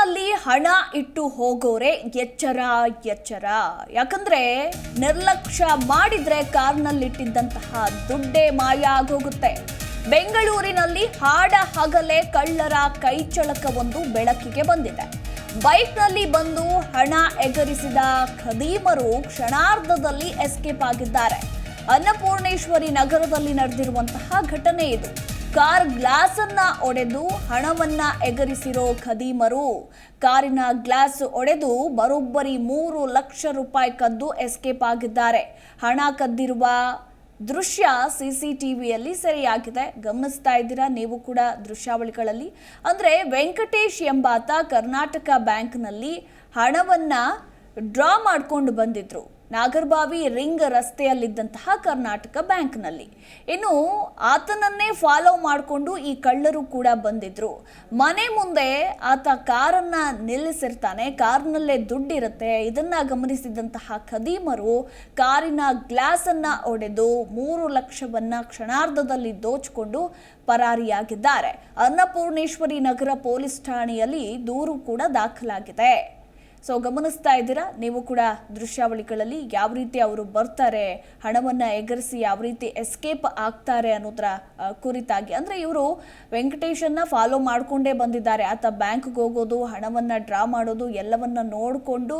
ಬ್ಯಾಂಕ್ನಲ್ಲಿ ಹಣ ಇಟ್ಟು ಹೋಗೋರೆ ಎಚ್ಚರ ಎಚ್ಚರ. ಯಾಕಂದ್ರೆ ನಿರ್ಲಕ್ಷ್ಯ ಮಾಡಿದ್ರೆ ಕಾರ್ನಲ್ಲಿಟ್ಟಿದ್ದಂತಹ ದುಡ್ಡೇ ಮಾಯ ಆಗೋಗುತ್ತೆ. ಬೆಂಗಳೂರಿನಲ್ಲಿ ಹಾಡ ಹಗಲೇ ಕಳ್ಳರ ಕೈಚಳಕವೊಂದು ಬೆಳಕಿಗೆ ಬಂದಿದೆ. ಬೈಕ್ನಲ್ಲಿ ಬಂದು ಹಣ ಎಗರಿಸಿದ ಖದೀಮರು ಕ್ಷಣಾರ್ಧದಲ್ಲಿ ಎಸ್ಕೇಪ್ ಆಗಿದ್ದಾರೆ. ಅನ್ನಪೂರ್ಣೇಶ್ವರಿ ನಗರದಲ್ಲಿ ನಡೆದಿರುವಂತಹ ಘಟನೆ ಇದು. ಕಾರ್ ಗ್ಲಾಸ್ ಅನ್ನ ಒಡೆದು ಹಣವನ್ನ ಎಗರಿಸಿರೋ ಖದೀಮರು. ಕಾರಿನ ಗ್ಲಾಸ್ ಒಡೆದು ಬರೋಬ್ಬರಿ ಮೂರು ಲಕ್ಷ ರೂಪಾಯಿ ಕದ್ದು ಎಸ್ಕೇಪ್ ಆಗಿದ್ದಾರೆ. ಹಣ ಕದ್ದಿರುವ ದೃಶ್ಯ ಸಿಸಿಟಿವಿಯಲ್ಲಿ ಸೆರೆಯಾಗಿದೆ. ಗಮನಿಸ್ತಾ ಇದ್ದೀರಾ? ನೀವು ಕೂಡ ದೃಶ್ಯಾವಳಿಗಳಲ್ಲಿ. ಅಂದ್ರೆ ವೆಂಕಟೇಶ್ ಎಂಬಾತ ಕರ್ನಾಟಕ ಬ್ಯಾಂಕ್ನಲ್ಲಿ ಹಣವನ್ನ ಡ್ರಾ ಮಾಡ್ಕೊಂಡು ಬಂದಿದ್ರು. ನಾಗರ್ಬಾವಿ ರಿಂಗ್ ರಸ್ತೆಯಲ್ಲಿದ್ದಂತಹ ಕರ್ನಾಟಕ ಬ್ಯಾಂಕ್ನಲ್ಲಿ. ಇನ್ನು ಆತನನ್ನೇ ಫಾಲೋ ಮಾಡಿಕೊಂಡು ಈ ಕಳ್ಳರು ಕೂಡ ಬಂದಿದ್ರು. ಮನೆ ಮುಂದೆ ಆತ ಕಾರನ್ನ ನಿಲ್ಲಿಸಿರ್ತಾನೆ, ಕಾರ್ನಲ್ಲೇ ದುಡ್ಡಿರುತ್ತೆ. ಇದನ್ನ ಗಮನಿಸಿದಂತಹ ಖದೀಮರು ಕಾರಿನ ಗ್ಲಾಸ್ ಅನ್ನ ಒಡೆದು ಮೂರು ಲಕ್ಷವನ್ನ ಕ್ಷಣಾರ್ಧದಲ್ಲಿ ದೋಚಿಕೊಂಡು ಪರಾರಿಯಾಗಿದ್ದಾರೆ. ಅನ್ನಪೂರ್ಣೇಶ್ವರಿ ನಗರ ಪೊಲೀಸ್ ಠಾಣೆಯಲ್ಲಿ ದೂರು ಕೂಡ ದಾಖಲಾಗಿದೆ. ಸೊ ಗಮನಿಸ್ತಾ ಇದ್ದೀರಾ? ನೀವು ಕೂಡ ದೃಶ್ಯಾವಳಿಗಳಲ್ಲಿ ಯಾವ ರೀತಿ ಅವರು ಬರ್ತಾರೆ, ಹಣವನ್ನು ಎಗರಿಸಿ ಯಾವ ರೀತಿ ಎಸ್ಕೇಪ್ ಆಗ್ತಾರೆ ಅನ್ನೋದ್ರ ಕುರಿತಾಗಿ. ಅಂದರೆ ಇವರು ವೆಂಕಟೇಶನ್ನ ಫಾಲೋ ಮಾಡಿಕೊಂಡೇ ಬಂದಿದ್ದಾರೆ. ಆತ ಬ್ಯಾಂಕ್ಗೆ ಹೋಗೋದು, ಹಣವನ್ನು ಡ್ರಾ ಮಾಡೋದು, ಎಲ್ಲವನ್ನ ನೋಡಿಕೊಂಡು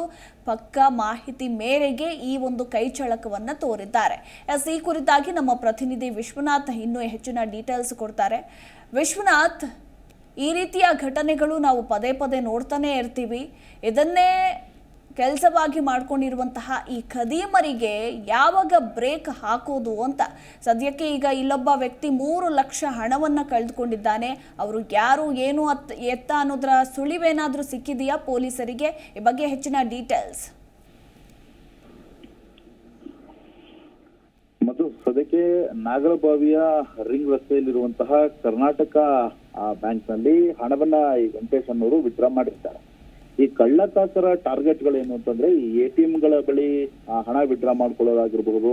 ಪಕ್ಕ ಮಾಹಿತಿ ಮೇರೆಗೆ ಈ ಒಂದು ಕೈ ಚಳಕವನ್ನು ತೋರಿದ್ದಾರೆ. ಎಸ್, ಈ ಕುರಿತಾಗಿ ನಮ್ಮ ಪ್ರತಿನಿಧಿ ವಿಶ್ವನಾಥ್ ಇನ್ನೂ ಹೆಚ್ಚಿನ ಡೀಟೇಲ್ಸ್ ಕೊಡ್ತಾರೆ. ವಿಶ್ವನಾಥ್ ಈ ರೀತಿಯ ಘಟನೆಗಳು ನಾವು ಪದೇ ಪದೇ ನೋಡ್ತಾನೆ ಇರ್ತೀವಿ. ಇದನ್ನೇ ಕೆಲಸವಾಗಿ ಮಾಡ್ಕೊಂಡಿರುವಂತಹ ಈ ಖದೀಮರಿಗೆ ಯಾವಾಗ ಬ್ರೇಕ್ ಹಾಕೋದು ಅಂತ. ಸದ್ಯಕ್ಕೆ ಈಗ ಇಲ್ಲೊಬ್ಬ ವ್ಯಕ್ತಿ ಮೂರು ಲಕ್ಷ ಹಣವನ್ನು ಕಳೆದುಕೊಂಡಿದ್ದಾನೆ. ಅವರು ಯಾರು, ಏನು ಅತ್, ಎತ್ತ ಅನ್ನೋದ್ರ ಸುಳಿವೇನಾದರೂ ಸಿಕ್ಕಿದೆಯಾ ಪೊಲೀಸರಿಗೆ? ಈ ಬಗ್ಗೆ ಹೆಚ್ಚಿನ ಡೀಟೇಲ್ಸ್. ಮತ್ತು ಸದ್ಯಕ್ಕೆ ನಾಗರಬಾವಿಯ ರಿಂಗ್ ರಸ್ತೆಯಲ್ಲಿರುವಂತಹ ಕರ್ನಾಟಕ ಆ, ಬ್ಯಾಂಕ್ನಲ್ಲಿ ಹಣವನ್ನ ಈ ವೆಂಕಟೇಶ್ ಅನ್ನೋರು ವಿತ್ಡ್ರಾ ಮಾಡಿರ್ತಾರೆ. ಈ ಟಾರ್ಗೆಟ್ಗಳು ಏನು ಅಂತಂದ್ರೆ ಈ ಎ ಟಿ ಗಳ ಬಳಿ ಹಣ ವಿತ್ಡ್ರಾ ಮಾಡ್ಕೊಳ್ಳೋದಾಗಿರ್ಬಹುದು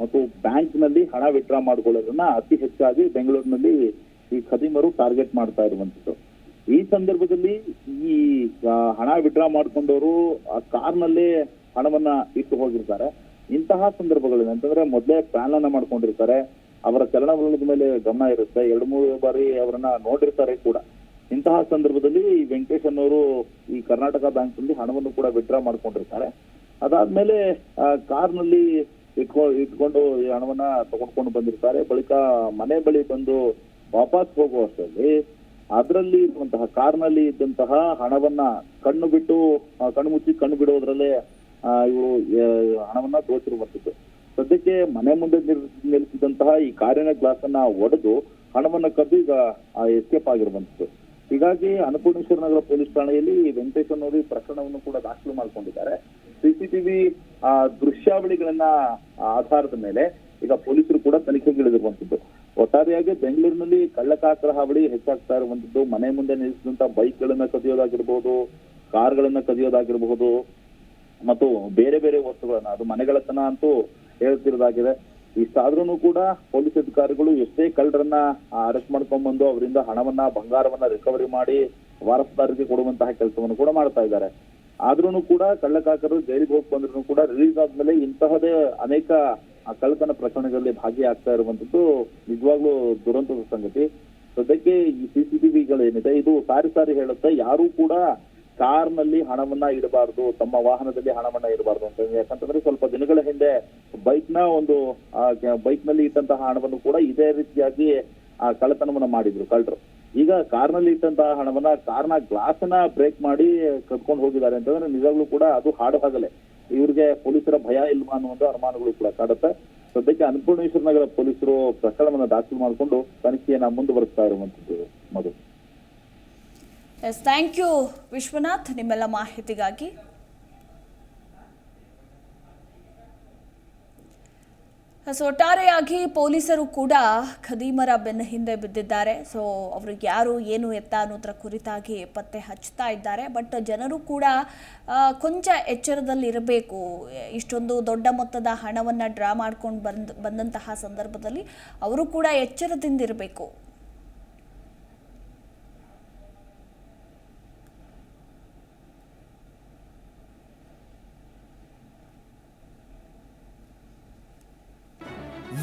ಮತ್ತು ಬ್ಯಾಂಕ್ನಲ್ಲಿ ಹಣ ವಿತ್ಡ್ರಾ ಮಾಡ್ಕೊಳ್ಳೋದನ್ನ ಅತಿ ಹೆಚ್ಚಾಗಿ ಬೆಂಗಳೂರಿನಲ್ಲಿ ಈ ಖದೀಮರು ಟಾರ್ಗೆಟ್ ಮಾಡ್ತಾ ಇರುವಂತದ್ದು ಈ ಸಂದರ್ಭದಲ್ಲಿ ಈ ಹಣ ವಿತ್ಡ್ರಾ ಮಾಡ್ಕೊಂಡವರು ಆ ಕಾರ್ನಲ್ಲೇ ಹಣವನ್ನ ಇಟ್ಟು ಹೋಗಿರ್ತಾರೆ. ಇಂತಹ ಸಂದರ್ಭಗಳಲ್ಲಿ ಅಂತಂದ್ರೆ ಮೊದಲೇ ಪ್ಲಾನ್ ಅನ್ನ ಮಾಡ್ಕೊಂಡಿರ್ತಾರೆ. ಅವರ ಚಲನವಲನದ ಮೇಲೆ ಗಮನ ಇರುತ್ತೆ. ಎರಡು ಮೂರು ಬಾರಿ ಅವರನ್ನ ನೋಡಿರ್ತಾರೆ ಕೂಡ. ಇಂತಹ ಸಂದರ್ಭದಲ್ಲಿ ವೆಂಕಟೇಶ್ ಅನ್ನೋರು ಈ ಕರ್ನಾಟಕ ಬ್ಯಾಂಕ್ನಲ್ಲಿ ಹಣವನ್ನು ಕೂಡ ವಿಡ್ರಾ ಮಾಡ್ಕೊಂಡಿರ್ತಾರೆ. ಅದಾದ್ಮೇಲೆ ಕಾರ್ ಕಾರ್ನಲ್ಲಿ ಇಟ್ಕೊ, ಇಟ್ಕೊಂಡು ಈ ಹಣವನ್ನ ತಗೊಂಡ್ಕೊಂಡು ಬಂದಿರ್ತಾರೆ. ಬಳಿಕ ಮನೆ ಬಳಿ ಬಂದು ವಾಪಸ್ ಹೋಗುವಷ್ಟರಲ್ಲಿ ಅದರಲ್ಲಿ ಇರುವಂತಹ, ಕಾರ್ನಲ್ಲಿ ಇದ್ದಂತಹ ಹಣವನ್ನ ಕಣ್ಣು ಬಿಟ್ಟು ಕಣ್ಣು ಮುಚ್ಚಿ ಕಣ್ಣು ಬಿಡೋದ್ರಲ್ಲೇ ಇವರು ಹಣವನ್ನ ದೋಚಿರುವಂತದ್ದು ಸದ್ಯಕ್ಕೆ ಮನೆ ಮುಂದೆ ನಿಲ್- ನಿಲ್ಲಿಸಿದಂತಹ ಈ ಕಾರಿನ ಗ್ಲಾಸ್ ಅನ್ನ ಒಡೆದು ಹಣವನ್ನು ಕದ್ದು ಈಗ ಎಸ್ಕೇಪ್ ಆಗಿರುವಂತದ್ದು ಹೀಗಾಗಿ ಅನ್ನಪೂರ್ಣೇಶ್ವರ ನಗರ ಪೊಲೀಸ್ ಠಾಣೆಯಲ್ಲಿ ವೆಂಕಟೇಶ್ ಅನ್ನೋರು ಪ್ರಕರಣವನ್ನು ಕೂಡ ದಾಖಲು ಮಾಡಿಕೊಂಡಿದ್ದಾರೆ. ಸಿಸಿಟಿವಿ ದೃಶ್ಯಾವಳಿಗಳನ್ನ ಆಧಾರದ ಮೇಲೆ ಈಗ ಪೊಲೀಸರು ಕೂಡ ತನಿಖೆಗಿಳಿದಿರುವಂತದ್ದು ಒಟ್ಟಾರೆಯಾಗಿ ಬೆಂಗಳೂರಿನಲ್ಲಿ ಕಳ್ಳಕಾಕರ ಹಾವಳಿ ಹೆಚ್ಚಾಗ್ತಾ ಇರುವಂತದ್ದು ಮನೆ ಮುಂದೆ ನಿಲ್ಲಿಸಿದಂತ ಬೈಕ್ ಗಳನ್ನ ಕದಿಯೋದಾಗಿರ್ಬಹುದು ಕಾರ್ಗಳನ್ನ ಕದಿಯೋದಾಗಿರಬಹುದು ಮತ್ತು ಬೇರೆ ಬೇರೆ ವಸ್ತುಗಳನ್ನ, ಅದು ಮನೆಗಳತನ ಅಂತೂ ಹೇಳ್ತಿರೋದಾಗಿದೆ. ಇಷ್ಟಾದ್ರೂ ಕೂಡ ಪೊಲೀಸ್ ಅಧಿಕಾರಿಗಳು ಎಷ್ಟೇ ಕಳ್ಳರನ್ನ ಅರೆಸ್ಟ್ ಮಾಡ್ಕೊಂಡ್ ಬಂದು ಅವರಿಂದ ಹಣವನ್ನ, ಬಂಗಾರವನ್ನ ರಿಕವರಿ ಮಾಡಿ ವಾರಸದಾರರಿಗೆ ಕೊಡುವಂತಹ ಕೆಲಸವನ್ನು ಕೂಡ ಮಾಡ್ತಾ ಇದ್ದಾರೆ. ಆದ್ರೂ ಕೂಡ ಕಳ್ಳಕಾಕರು ಜೈಲಿಗೆ ಹೋಗಿ ಬಂದ್ರು ಕೂಡ ರಿಲೀಸ್ ಆದ್ಮೇಲೆ ಇಂತಹದೇ ಅನೇಕ ಕಳ್ಳತನ ಪ್ರಕರಣಗಳಲ್ಲಿ ಭಾಗಿಯಾಗ್ತಾ ಇರುವಂತದ್ದು ನಿಜವಾಗ್ಲೂ ದುರಂತದ ಸಂಗತಿ. ಸದ್ಯಕ್ಕೆ ಈ ಸಿಸಿಟಿವಿಗಳೇನಿದೆ ಇದು ಸಾರಿ ಸಾರಿ ಹೇಳುತ್ತೆ ಯಾರು ಕೂಡ ಕಾರ್ನಲ್ಲಿ ಹಣವನ್ನ ಇಡಬಾರದು, ತಮ್ಮ ವಾಹನದಲ್ಲಿ ಹಣವನ್ನ ಇಡಬಾರದು ಅಂತ ಯಾಕಂತಂದ್ರೆ ಸ್ವಲ್ಪ ದಿನಗಳ ಹಿಂದೆ ಬೈಕ್ನ ಒಂದು ಬೈಕ್ನಲ್ಲಿ ಇಟ್ಟಂತಹ ಹಣವನ್ನು ಕೂಡ ಇದೇ ರೀತಿಯಾಗಿ, ಆ, ಕಳ್ಳತನವನ್ನ ಮಾಡಿದ್ರು, ಕಳ್ಳರು. ಈಗ ಕಾರ್ನಲ್ಲಿ ಇಟ್ಟಂತಹ ಹಣವನ್ನ ಕಾರ್ನ ಗ್ಲಾಸ್ ಅನ್ನ ಬ್ರೇಕ್ ಮಾಡಿ ಕದ್ಕೊಂಡು ಹೋಗಿದ್ದಾರೆ ಅಂತಂದ್ರೆ ನಿಜವಾಗ್ಲೂ ಕೂಡ ಅದು ಹಾಡು ಹಾಗಲೇ. ಇವ್ರಿಗೆ ಪೊಲೀಸರ ಭಯ ಇಲ್ವಾ ಅನ್ನೋ ಒಂದು ಅನುಮಾನಗಳು ಕೂಡ ಕಾಡುತ್ತೆ. ಸದ್ಯಕ್ಕೆ ಅನ್ನಪೂರ್ಣೇಶ್ವರ ನಗರ ಪೊಲೀಸರು ಪ್ರಕರಣವನ್ನು ದಾಖಲು ಮಾಡಿಕೊಂಡು ತನಿಖೆಯನ್ನ ಮುಂದುವರಿಸ್ತಾ ಇರುವಂತದ್ದು Madhu. Yes thank you Vishwanath ನಿಮ್ಮೆಲ್ಲ ಮಾಹಿತಿಗಾಗಿ. ಸೊ ಒಟ್ಟಾರೆಯಾಗಿ ಪೊಲೀಸರು ಕೂಡ ಖದೀಮರ ಬೆನ್ನ ಹಿಂದೆ ಬಿದ್ದಿದ್ದಾರೆ. ಸೊ ಅವ್ರಿಗೆ ಯಾರು, ಏನು ಎತ್ತ ಅನ್ನೋದ್ರ ಕುರಿತಾಗಿ ಪತ್ತೆ ಹಚ್ತಾ ಇದ್ದಾರೆ. ಬಟ್ ಜನರು ಕೂಡ ಕೊಂಚ ಎಚ್ಚರದಲ್ಲಿರಬೇಕು ಇಷ್ಟೊಂದು ದೊಡ್ಡ ಮೊತ್ತದ ಹಣವನ್ನು ಡ್ರಾ ಮಾಡ್ಕೊಂಡು ಬಂದ್, ಬಂದಂತಹ ಸಂದರ್ಭದಲ್ಲಿ ಅವರು ಕೂಡ ಎಚ್ಚರದಿಂದಿರಬೇಕು